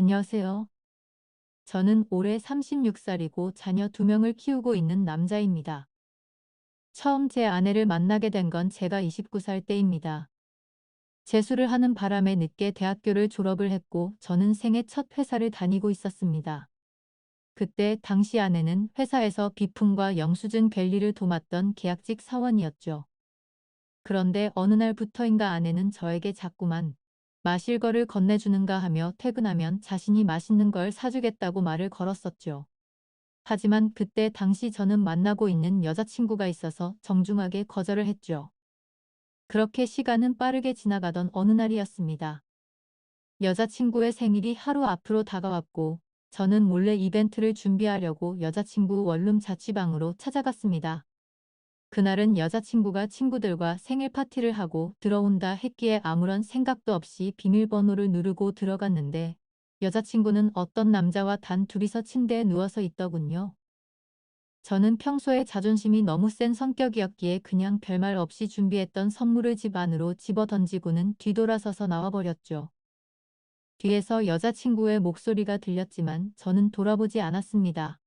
안녕하세요. 저는 올해 36살이고 자녀 2명을 키우고 있는 남자입니다. 처음 제 아내를 만나게 된 건 제가 29살 때입니다. 재수를 하는 바람에 늦게 대학교를 졸업을 했고 저는 생애 첫 회사를 다니고 있었습니다. 그때 당시 아내는 회사에서 비품과 영수증 관리를 도맡던 계약직 사원이었죠. 그런데 어느 날부터인가 아내는 저에게 자꾸만 마실 거를 건네주는가 하며 퇴근하면 자신이 맛있는 걸 사주겠다고 말을 걸었었죠. 하지만 그때 당시 저는 만나고 있는 여자친구가 있어서 정중하게 거절을 했죠. 그렇게 시간은 빠르게 지나가던 어느 날이었습니다. 여자친구의 생일이 하루 앞으로 다가왔고 저는 몰래 이벤트를 준비하려고 여자친구 원룸 자취방으로 찾아갔습니다. 그날은 여자친구가 친구들과 생일 파티를 하고 들어온다 했기에 아무런 생각도 없이 비밀번호를 누르고 들어갔는데 여자친구는 어떤 남자와 단 둘이서 침대에 누워서 있더군요. 저는 평소에 자존심이 너무 센 성격이었기에 그냥 별말 없이 준비했던 선물을 집 안으로 집어 던지고는 뒤돌아서서 나와버렸죠. 뒤에서 여자친구의 목소리가 들렸지만 저는 돌아보지 않았습니다.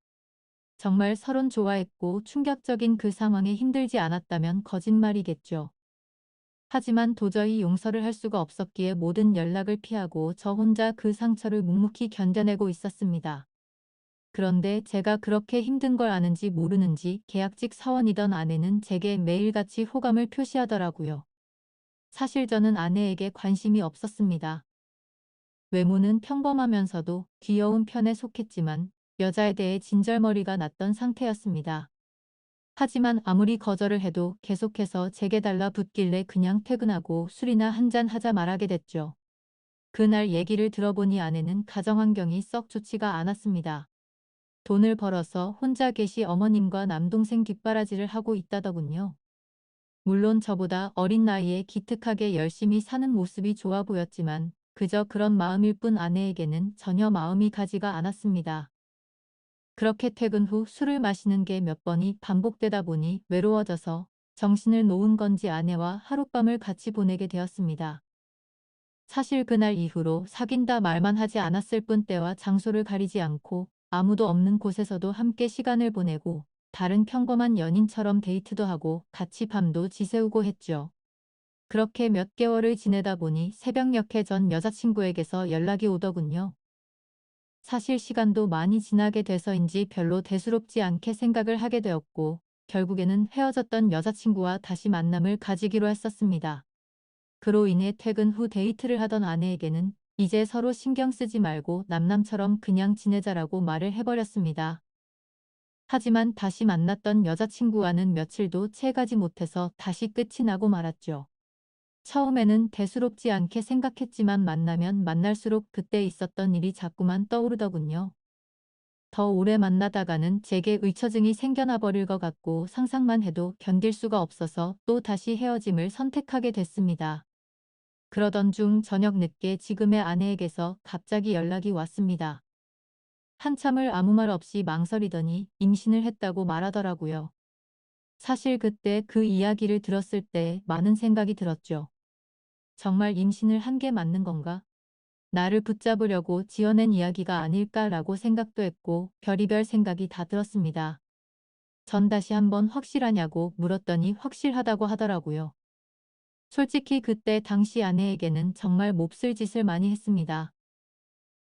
정말 서론 좋아했고 충격적인 그 상황에 힘들지 않았다면 거짓말이겠죠. 하지만 도저히 용서를 할 수가 없었기에 모든 연락을 피하고 저 혼자 그 상처를 묵묵히 견뎌내고 있었습니다. 그런데 제가 그렇게 힘든 걸 아는지 모르는지 계약직 사원이던 아내는 제게 매일같이 호감을 표시하더라고요. 사실 저는 아내에게 관심이 없었습니다. 외모는 평범하면서도 귀여운 편에 속했지만 여자에 대해 진절머리가 났던 상태였습니다. 하지만 아무리 거절을 해도 계속해서 제게 달라붙길래 그냥 퇴근하고 술이나 한잔 하자 말하게 됐죠. 그날 얘기를 들어보니 아내는 가정환경이 썩 좋지가 않았습니다. 돈을 벌어서 혼자 계시 어머님과 남동생 뒷바라지를 하고 있다더군요. 물론 저보다 어린 나이에 기특하게 열심히 사는 모습이 좋아 보였지만 그저 그런 마음일 뿐 아내에게는 전혀 마음이 가지가 않았습니다. 그렇게 퇴근 후 술을 마시는 게 몇 번이 반복되다 보니 외로워져서 정신을 놓은 건지 아내와 하룻밤을 같이 보내게 되었습니다. 사실 그날 이후로 사귄다 말만 하지 않았을 뿐 때와 장소를 가리지 않고 아무도 없는 곳에서도 함께 시간을 보내고 다른 평범한 연인처럼 데이트도 하고 같이 밤도 지새우고 했죠. 그렇게 몇 개월을 지내다 보니 새벽녘에 전 여자친구에게서 연락이 오더군요. 사실 시간도 많이 지나게 돼서인지 별로 대수롭지 않게 생각을 하게 되었고 결국에는 헤어졌던 여자친구와 다시 만남을 가지기로 했었습니다. 그로 인해 퇴근 후 데이트를 하던 아내에게는 이제 서로 신경 쓰지 말고 남남처럼 그냥 지내자라고 말을 해버렸습니다. 하지만 다시 만났던 여자친구와는 며칠도 채 가지 못해서 다시 끝이 나고 말았죠. 처음에는 대수롭지 않게 생각했지만 만나면 만날수록 그때 있었던 일이 자꾸만 떠오르더군요. 더 오래 만나다가는 제게 의처증이 생겨나 버릴 것 같고 상상만 해도 견딜 수가 없어서 또 다시 헤어짐을 선택하게 됐습니다. 그러던 중 저녁 늦게 지금의 아내에게서 갑자기 연락이 왔습니다. 한참을 아무 말 없이 망설이더니 임신을 했다고 말하더라고요. 사실 그때 그 이야기를 들었을 때 많은 생각이 들었죠. 정말 임신을 한 게 맞는 건가? 나를 붙잡으려고 지어낸 이야기가 아닐까라고 생각도 했고 별의별 생각이 다 들었습니다. 전 다시 한번 확실하냐고 물었더니 확실하다고 하더라고요. 솔직히 그때 당시 아내에게는 정말 몹쓸 짓을 많이 했습니다.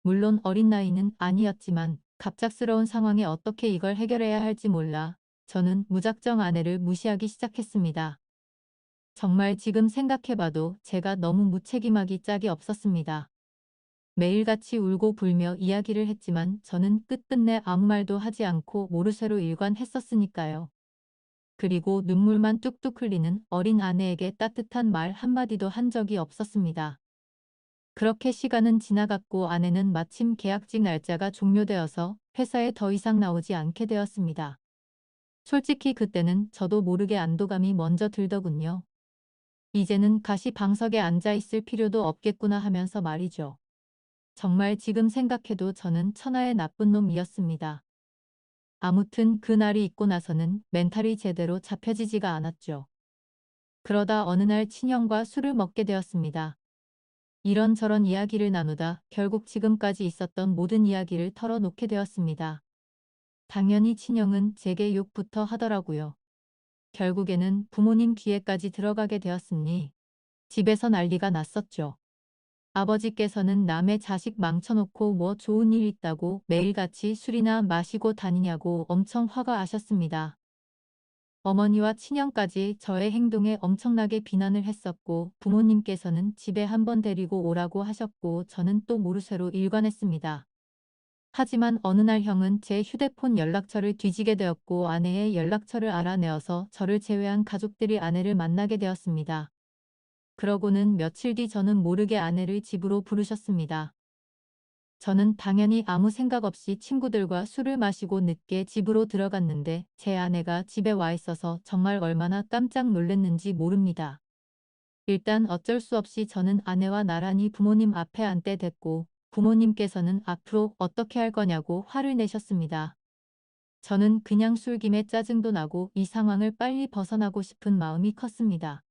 물론 어린 나이는 아니었지만 갑작스러운 상황에 어떻게 이걸 해결해야 할지 몰라 저는 무작정 아내를 무시하기 시작했습니다. 정말 지금 생각해봐도 제가 너무 무책임하기 짝이 없었습니다. 매일같이 울고 불며 이야기를 했지만 저는 끝끝내 아무 말도 하지 않고 모르쇠로 일관했었으니까요. 그리고 눈물만 뚝뚝 흘리는 어린 아내에게 따뜻한 말 한마디도 한 적이 없었습니다. 그렇게 시간은 지나갔고 아내는 마침 계약직 날짜가 종료되어서 회사에 더 이상 나오지 않게 되었습니다. 솔직히 그때는 저도 모르게 안도감이 먼저 들더군요. 이제는 가시 방석에 앉아 있을 필요도 없겠구나 하면서 말이죠. 정말 지금 생각해도 저는 천하의 나쁜 놈이었습니다. 아무튼 그날이 있고 나서는 멘탈이 제대로 잡혀지지가 않았죠. 그러다 어느 날 친형과 술을 먹게 되었습니다. 이런저런 이야기를 나누다 결국 지금까지 있었던 모든 이야기를 털어놓게 되었습니다. 당연히 친형은 제게 욕부터 하더라고요. 결국에는 부모님 귀에까지 들어가게 되었으니 집에서 난리가 났었죠. 아버지께서는 남의 자식 망쳐놓고 뭐 좋은 일 있다고 매일같이 술이나 마시고 다니냐고 엄청 화가 아셨습니다. 어머니와 친형까지 저의 행동에 엄청나게 비난을 했었고 부모님께서는 집에 한번 데리고 오라고 하셨고 저는 또 모르쇠로 일관했습니다. 하지만 어느 날 형은 제 휴대폰 연락처를 뒤지게 되었고 아내의 연락처를 알아내어서 저를 제외한 가족들이 아내를 만나게 되었습니다. 그러고는 며칠 뒤 저는 모르게 아내를 집으로 부르셨습니다. 저는 당연히 아무 생각 없이 친구들과 술을 마시고 늦게 집으로 들어갔는데 제 아내가 집에 와 있어서 정말 얼마나 깜짝 놀랐는지 모릅니다. 일단 어쩔 수 없이 저는 아내와 나란히 부모님 앞에 앉게 됐고 부모님께서는 앞으로 어떻게 할 거냐고 화를 내셨습니다. 저는 그냥 술김에 짜증도 나고 이 상황을 빨리 벗어나고 싶은 마음이 컸습니다.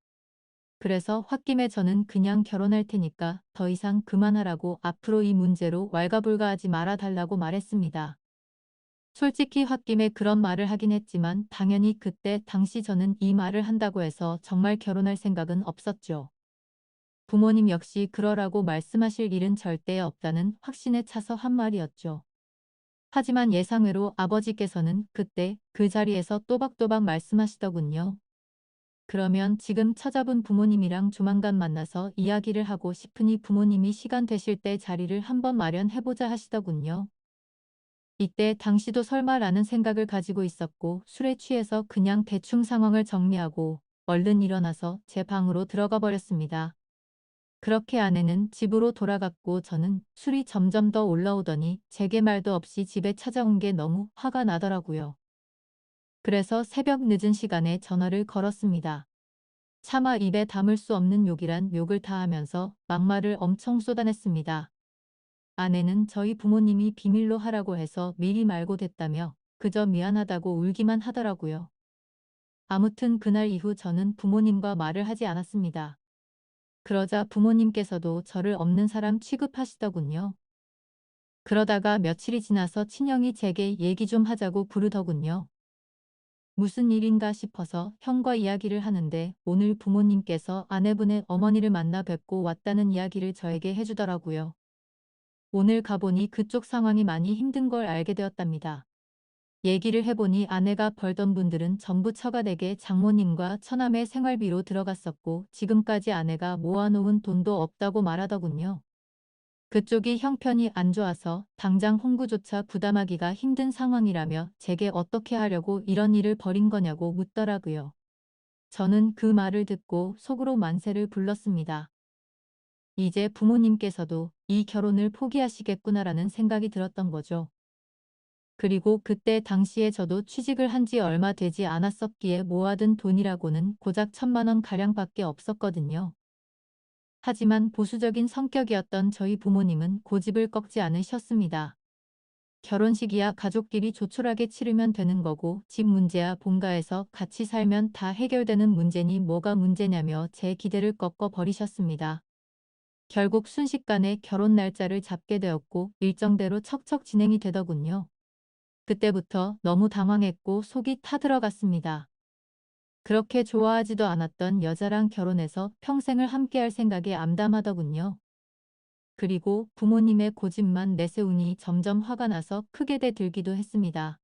그래서 홧김에 저는 그냥 결혼할 테니까 더 이상 그만하라고 앞으로 이 문제로 왈가불가하지 말아달라고 말했습니다. 솔직히 홧김에 그런 말을 하긴 했지만 당연히 그때 당시 저는 이 말을 한다고 해서 정말 결혼할 생각은 없었죠. 부모님 역시 그러라고 말씀하실 일은 절대 없다는 확신에 차서 한 말이었죠. 하지만 예상외로 아버지께서는 그때 그 자리에서 또박또박 말씀하시더군요. 그러면 지금 찾아본 부모님이랑 조만간 만나서 이야기를 하고 싶으니 부모님이 시간 되실 때 자리를 한번 마련해보자 하시더군요. 이때 당시도 설마라는 생각을 가지고 있었고 술에 취해서 그냥 대충 상황을 정리하고 얼른 일어나서 제 방으로 들어가 버렸습니다. 그렇게 아내는 집으로 돌아갔고 저는 술이 점점 더 올라오더니 제게 말도 없이 집에 찾아온 게 너무 화가 나더라고요. 그래서 새벽 늦은 시간에 전화를 걸었습니다. 차마 입에 담을 수 없는 욕이란 욕을 다 하면서 막말을 엄청 쏟아냈습니다. 아내는 저희 부모님이 비밀로 하라고 해서 미리 말고 됐다며 그저 미안하다고 울기만 하더라고요. 아무튼 그날 이후 저는 부모님과 말을 하지 않았습니다. 그러자 부모님께서도 저를 없는 사람 취급하시더군요. 그러다가 며칠이 지나서 친형이 제게 얘기 좀 하자고 부르더군요. 무슨 일인가 싶어서 형과 이야기를 하는데 오늘 부모님께서 아내분의 어머니를 만나 뵙고 왔다는 이야기를 저에게 해주더라고요. 오늘 가보니 그쪽 상황이 많이 힘든 걸 알게 되었답니다. 얘기를 해보니 아내가 벌던 분들은 전부 처가댁에 장모님과 처남의 생활비로 들어갔었고 지금까지 아내가 모아놓은 돈도 없다고 말하더군요. 그쪽이 형편이 안 좋아서 당장 홍구조차 부담하기가 힘든 상황이라며 제게 어떻게 하려고 이런 일을 벌인 거냐고 묻더라고요. 저는 그 말을 듣고 속으로 만세를 불렀습니다. 이제 부모님께서도 이 결혼을 포기하시겠구나라는 생각이 들었던 거죠. 그리고 그때 당시에 저도 취직을 한 지 얼마 되지 않았었기에 모아둔 돈이라고는 고작 천만 원 가량밖에 없었거든요. 하지만 보수적인 성격이었던 저희 부모님은 고집을 꺾지 않으셨습니다. 결혼식이야 가족끼리 조촐하게 치르면 되는 거고 집 문제야 본가에서 같이 살면 다 해결되는 문제니 뭐가 문제냐며 제 기대를 꺾어 버리셨습니다. 결국 순식간에 결혼 날짜를 잡게 되었고 일정대로 척척 진행이 되더군요. 그때부터 너무 당황했고 속이 타들어갔습니다. 그렇게 좋아하지도 않았던 여자랑 결혼해서 평생을 함께할 생각에 암담하더군요. 그리고 부모님의 고집만 내세우니 점점 화가 나서 크게 대들기도 했습니다.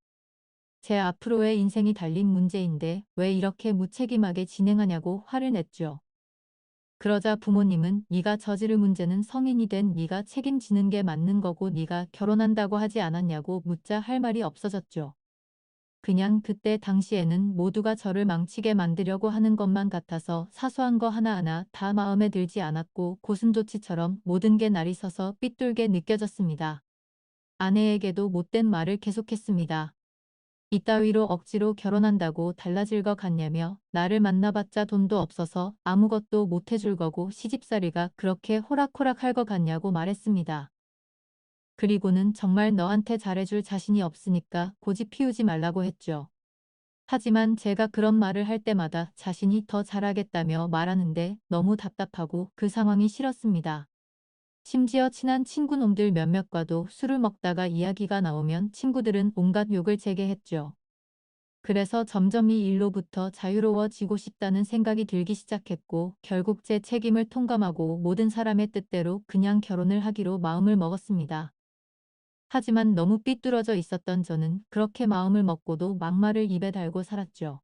제 앞으로의 인생이 달린 문제인데 왜 이렇게 무책임하게 진행하냐고 화를 냈죠. 그러자 부모님은 네가 저지를 문제는 성인이 된 네가 책임지는 게 맞는 거고 네가 결혼한다고 하지 않았냐고 묻자 할 말이 없어졌죠. 그냥 그때 당시에는 모두가 저를 망치게 만들려고 하는 것만 같아서 사소한 거 하나하나 다 마음에 들지 않았고 고슴도치처럼 모든 게 날이 서서 삐뚤게 느껴졌습니다. 아내에게도 못된 말을 계속했습니다. 이따위로 억지로 결혼한다고 달라질 것 같냐며 나를 만나봤자 돈도 없어서 아무것도 못해줄 거고 시집살이가 그렇게 호락호락할 것 같냐고 말했습니다. 그리고는 정말 너한테 잘해줄 자신이 없으니까 고집 피우지 말라고 했죠. 하지만 제가 그런 말을 할 때마다 자신이 더 잘하겠다며 말하는데 너무 답답하고 그 상황이 싫었습니다. 심지어 친한 친구놈들 몇몇과도 술을 먹다가 이야기가 나오면 친구들은 온갖 욕을 제게 했죠. 그래서 점점 이 일로부터 자유로워지고 싶다는 생각이 들기 시작했고 결국 제 책임을 통감하고 모든 사람의 뜻대로 그냥 결혼을 하기로 마음을 먹었습니다. 하지만 너무 삐뚤어져 있었던 저는 그렇게 마음을 먹고도 막말을 입에 달고 살았죠.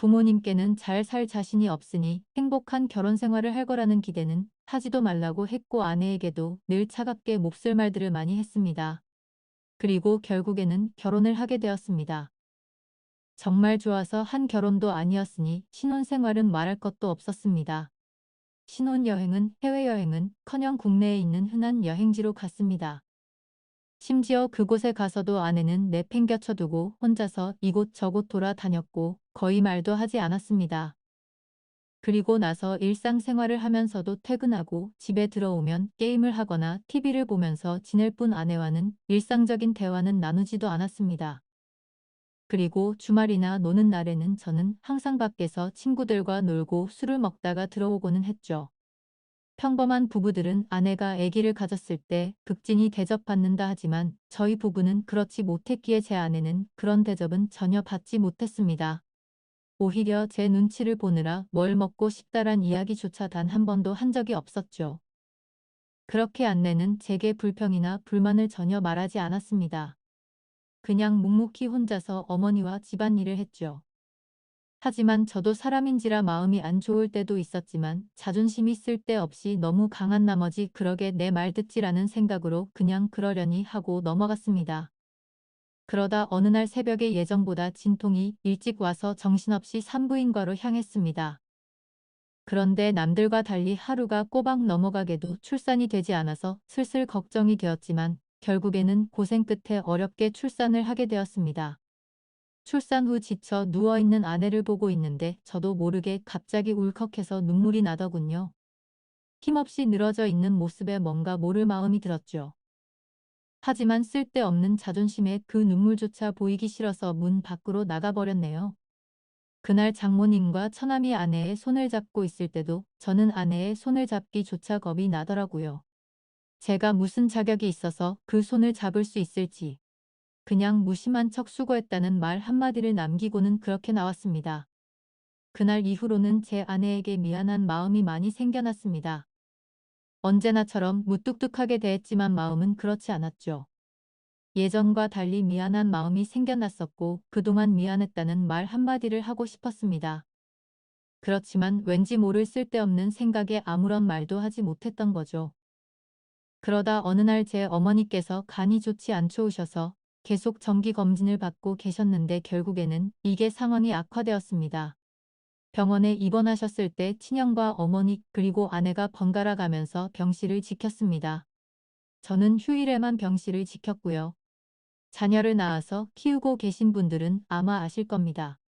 부모님께는 잘 살 자신이 없으니 행복한 결혼 생활을 할 거라는 기대는 하지도 말라고 했고 아내에게도 늘 차갑게 몹쓸 말들을 많이 했습니다. 그리고 결국에는 결혼을 하게 되었습니다. 정말 좋아서 한 결혼도 아니었으니 신혼생활은 말할 것도 없었습니다. 신혼여행은 해외여행은 커녕 국내에 있는 흔한 여행지로 갔습니다. 심지어 그곳에 가서도 아내는 내팽겨쳐두고 혼자서 이곳 저곳 돌아다녔고 거의 말도 하지 않았습니다. 그리고 나서 일상생활을 하면서도 퇴근하고 집에 들어오면 게임을 하거나 TV를 보면서 지낼 뿐 아내와는 일상적인 대화는 나누지도 않았습니다. 그리고 주말이나 노는 날에는 저는 항상 밖에서 친구들과 놀고 술을 먹다가 들어오고는 했죠. 평범한 부부들은 아내가 아기를 가졌을 때 극진히 대접받는다 하지만 저희 부부는 그렇지 못했기에 제 아내는 그런 대접은 전혀 받지 못했습니다. 오히려 제 눈치를 보느라 뭘 먹고 싶다란 이야기조차 단 한 번도 한 적이 없었죠. 그렇게 아내는 제게 불평이나 불만을 전혀 말하지 않았습니다. 그냥 묵묵히 혼자서 어머니와 집안일을 했죠. 하지만 저도 사람인지라 마음이 안 좋을 때도 있었지만 자존심이 쓸데없이 너무 강한 나머지 그러게 내 말 듣지라는 생각으로 그냥 그러려니 하고 넘어갔습니다. 그러다 어느 날 새벽에 예정보다 진통이 일찍 와서 정신없이 산부인과로 향했습니다. 그런데 남들과 달리 하루가 꼬박 넘어가게도 출산이 되지 않아서 슬슬 걱정이 되었지만 결국에는 고생 끝에 어렵게 출산을 하게 되었습니다. 출산 후 지쳐 누워있는 아내를 보고 있는데 저도 모르게 갑자기 울컥해서 눈물이 나더군요. 힘없이 늘어져 있는 모습에 뭔가 모를 마음이 들었죠. 하지만 쓸데없는 자존심에 그 눈물조차 보이기 싫어서 문 밖으로 나가버렸네요. 그날 장모님과 처남이 아내의 손을 잡고 있을 때도 저는 아내의 손을 잡기조차 겁이 나더라고요. 제가 무슨 자격이 있어서 그 손을 잡을 수 있을지. 그냥 무심한 척 수고했다는 말 한마디를 남기고는 그렇게 나왔습니다. 그날 이후로는 제 아내에게 미안한 마음이 많이 생겨났습니다. 언제나처럼 무뚝뚝하게 대했지만 마음은 그렇지 않았죠. 예전과 달리 미안한 마음이 생겨났었고 그동안 미안했다는 말 한마디를 하고 싶었습니다. 그렇지만 왠지 모를 쓸데없는 생각에 아무런 말도 하지 못했던 거죠. 그러다 어느 날 제 어머니께서 간이 좋지 않으셔서 계속 정기검진을 받고 계셨는데 결국에는 이게 상황이 악화되었습니다. 병원에 입원하셨을 때 친형과 어머니 그리고 아내가 번갈아 가면서 병실을 지켰습니다. 저는 휴일에만 병실을 지켰고요. 자녀를 낳아서 키우고 계신 분들은 아마 아실 겁니다.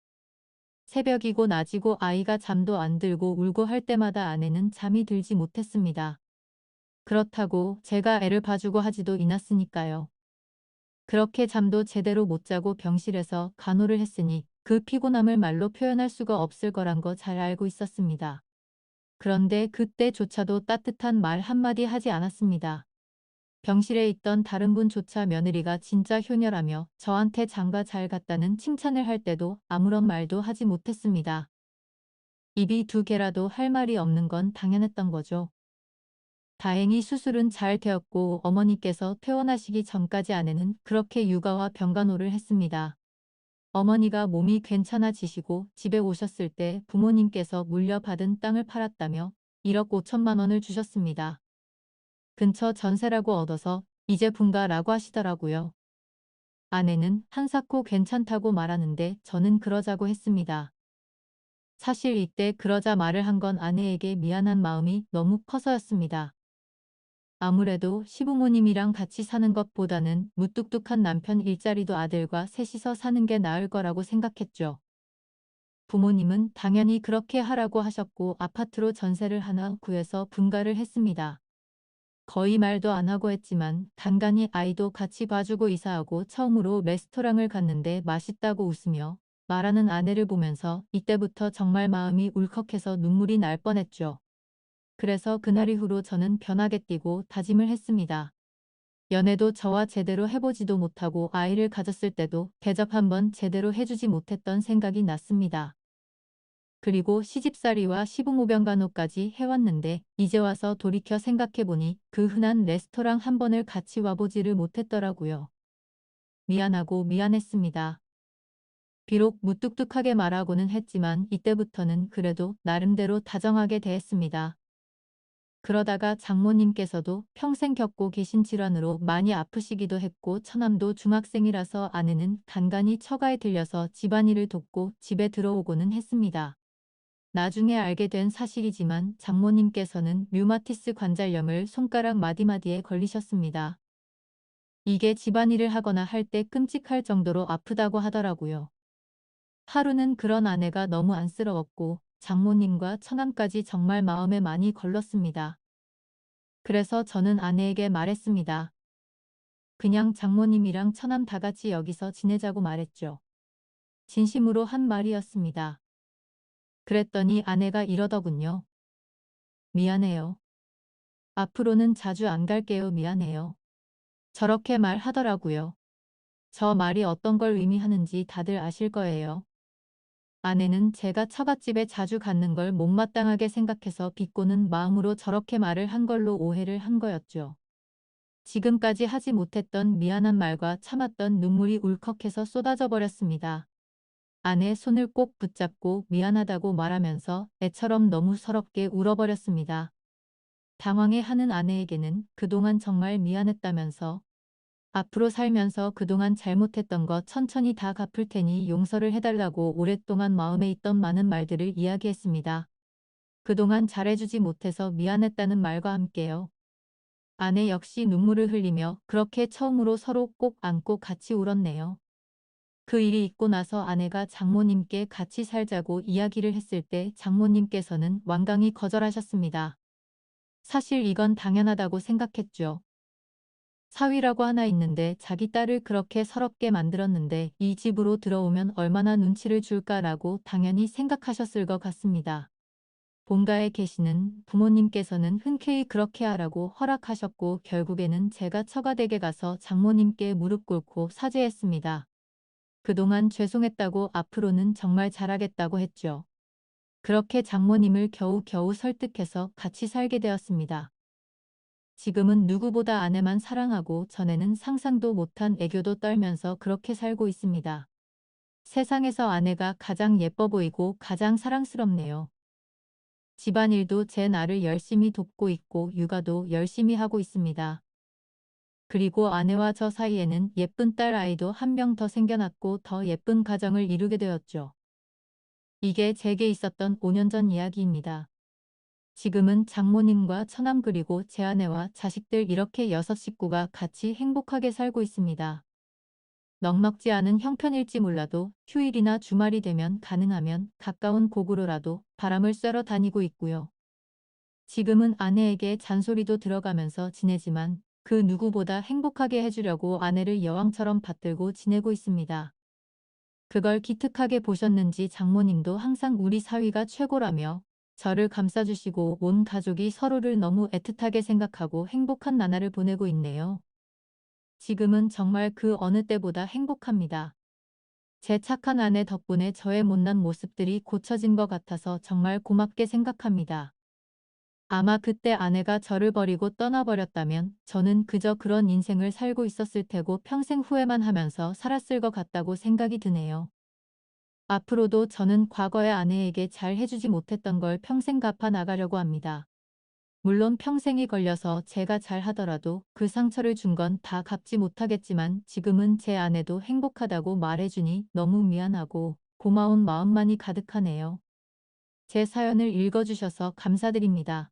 새벽이고 낮이고 아이가 잠도 안 들고 울고 할 때마다 아내는 잠이 들지 못했습니다. 그렇다고 제가 애를 봐주고 하지도 않았으니까요. 그렇게 잠도 제대로 못 자고 병실에서 간호를 했으니 그 피곤함을 말로 표현할 수가 없을 거란 거 잘 알고 있었습니다. 그런데 그때조차도 따뜻한 말 한마디 하지 않았습니다. 병실에 있던 다른 분조차 며느리가 진짜 효녀라며 저한테 장가 잘 갔다는 칭찬을 할 때도 아무런 말도 하지 못했습니다. 입이 두 개라도 할 말이 없는 건 당연했던 거죠. 다행히 수술은 잘 되었고 어머니께서 퇴원하시기 전까지 아내는 그렇게 육아와 병간호를 했습니다. 어머니가 몸이 괜찮아지시고 집에 오셨을 때 부모님께서 물려받은 땅을 팔았다며 1억 5천만 원을 주셨습니다. 근처 전세라고 얻어서 이제 분가라고 하시더라고요. 아내는 한사코 괜찮다고 말하는데 저는 그러자고 했습니다. 사실 이때 그러자 말을 한 건 아내에게 미안한 마음이 너무 커서였습니다. 아무래도 시부모님이랑 같이 사는 것보다는 무뚝뚝한 남편 일자리도 아들과 셋이서 사는 게 나을 거라고 생각했죠. 부모님은 당연히 그렇게 하라고 하셨고 아파트로 전세를 하나 구해서 분가를 했습니다. 거의 말도 안 하고 했지만 간간히 아이도 같이 봐주고 이사하고 처음으로 레스토랑을 갔는데 맛있다고 웃으며 말하는 아내를 보면서 이때부터 정말 마음이 울컥해서 눈물이 날 뻔했죠. 그래서 그날 이후로 저는 변하겠디고 다짐을 했습니다. 연애도 저와 제대로 해보지도 못하고 아이를 가졌을 때도 대접 한번 제대로 해주지 못했던 생각이 났습니다. 그리고 시집살이와 시부모병간호까지 해왔는데 이제 와서 돌이켜 생각해보니 그 흔한 레스토랑 한 번을 같이 와보지를 못했더라고요. 미안하고 미안했습니다. 비록 무뚝뚝하게 말하고는 했지만 이때부터는 그래도 나름대로 다정하게 대했습니다. 그러다가 장모님께서도 평생 겪고 계신 질환으로 많이 아프시기도 했고 처남도 중학생이라서 아내는 간간히 처가에 들려서 집안일을 돕고 집에 들어오고는 했습니다. 나중에 알게 된 사실이지만 장모님께서는 류마티스 관절염을 손가락 마디마디에 걸리셨습니다. 이게 집안일을 하거나 할 때 끔찍할 정도로 아프다고 하더라고요. 하루는 그런 아내가 너무 안쓰러웠고 장모님과 처남까지 정말 마음에 많이 걸렀습니다. 그래서 저는 아내에게 말했습니다. 그냥 장모님이랑 처남 다 같이 여기서 지내자고 말했죠. 진심으로 한 말이었습니다. 그랬더니 아내가 이러더군요. 미안해요. 앞으로는 자주 안 갈게요. 미안해요. 저렇게 말하더라고요. 저 말이 어떤 걸 의미하는지 다들 아실 거예요. 아내는 제가 처갓집에 자주 갖는 걸 못마땅하게 생각해서 비꼬는 마음으로 저렇게 말을 한 걸로 오해를 한 거였죠. 지금까지 하지 못했던 미안한 말과 참았던 눈물이 울컥해서 쏟아져 버렸습니다. 아내 손을 꼭 붙잡고 미안하다고 말하면서 애처럼 너무 서럽게 울어버렸습니다. 당황해 하는 아내에게는 그동안 정말 미안했다면서 앞으로 살면서 그동안 잘못했던 것 천천히 다 갚을 테니 용서를 해달라고 오랫동안 마음에 있던 많은 말들을 이야기했습니다. 그동안 잘해주지 못해서 미안했다는 말과 함께요. 아내 역시 눈물을 흘리며 그렇게 처음으로 서로 꼭 안고 같이 울었네요. 그 일이 있고 나서 아내가 장모님께 같이 살자고 이야기를 했을 때 장모님께서는 완강히 거절하셨습니다. 사실 이건 당연하다고 생각했죠. 사위라고 하나 있는데 자기 딸을 그렇게 서럽게 만들었는데 이 집으로 들어오면 얼마나 눈치를 줄까라고 당연히 생각하셨을 것 같습니다. 본가에 계시는 부모님께서는 흔쾌히 그렇게 하라고 허락하셨고 결국에는 제가 처가댁에 가서 장모님께 무릎 꿇고 사죄했습니다. 그동안 죄송했다고 앞으로는 정말 잘하겠다고 했죠. 그렇게 장모님을 겨우겨우 설득해서 같이 살게 되었습니다. 지금은 누구보다 아내만 사랑하고 전에는 상상도 못한 애교도 떨면서 그렇게 살고 있습니다. 세상에서 아내가 가장 예뻐 보이고 가장 사랑스럽네요. 집안일도 제 나를 열심히 돕고 있고 육아도 열심히 하고 있습니다. 그리고 아내와 저 사이에는 예쁜 딸 아이도 한 명 더 생겨났고 더 예쁜 가정을 이루게 되었죠. 이게 제게 있었던 5년 전 이야기입니다. 지금은 장모님과 처남 그리고 제 아내와 자식들 이렇게 여섯 식구가 같이 행복하게 살고 있습니다. 넉넉지 않은 형편일지 몰라도 휴일이나 주말이 되면 가능하면 가까운 고구로라도 바람을 쐬러 다니고 있고요. 지금은 아내에게 잔소리도 들어가면서 지내지만 그 누구보다 행복하게 해주려고 아내를 여왕처럼 받들고 지내고 있습니다. 그걸 기특하게 보셨는지 장모님도 항상 우리 사위가 최고라며 저를 감싸주시고 온 가족이 서로를 너무 애틋하게 생각하고 행복한 나날을 보내고 있네요. 지금은 정말 그 어느 때보다 행복합니다. 제 착한 아내 덕분에 저의 못난 모습들이 고쳐진 것 같아서 정말 고맙게 생각합니다. 아마 그때 아내가 저를 버리고 떠나버렸다면 저는 그저 그런 인생을 살고 있었을 테고 평생 후회만 하면서 살았을 것 같다고 생각이 드네요. 앞으로도 저는 과거의 아내에게 잘 해주지 못했던 걸 평생 갚아 나가려고 합니다. 물론 평생이 걸려서 제가 잘 하더라도 그 상처를 준 건 다 갚지 못하겠지만 지금은 제 아내도 행복하다고 말해주니 너무 미안하고 고마운 마음만이 가득하네요. 제 사연을 읽어주셔서 감사드립니다.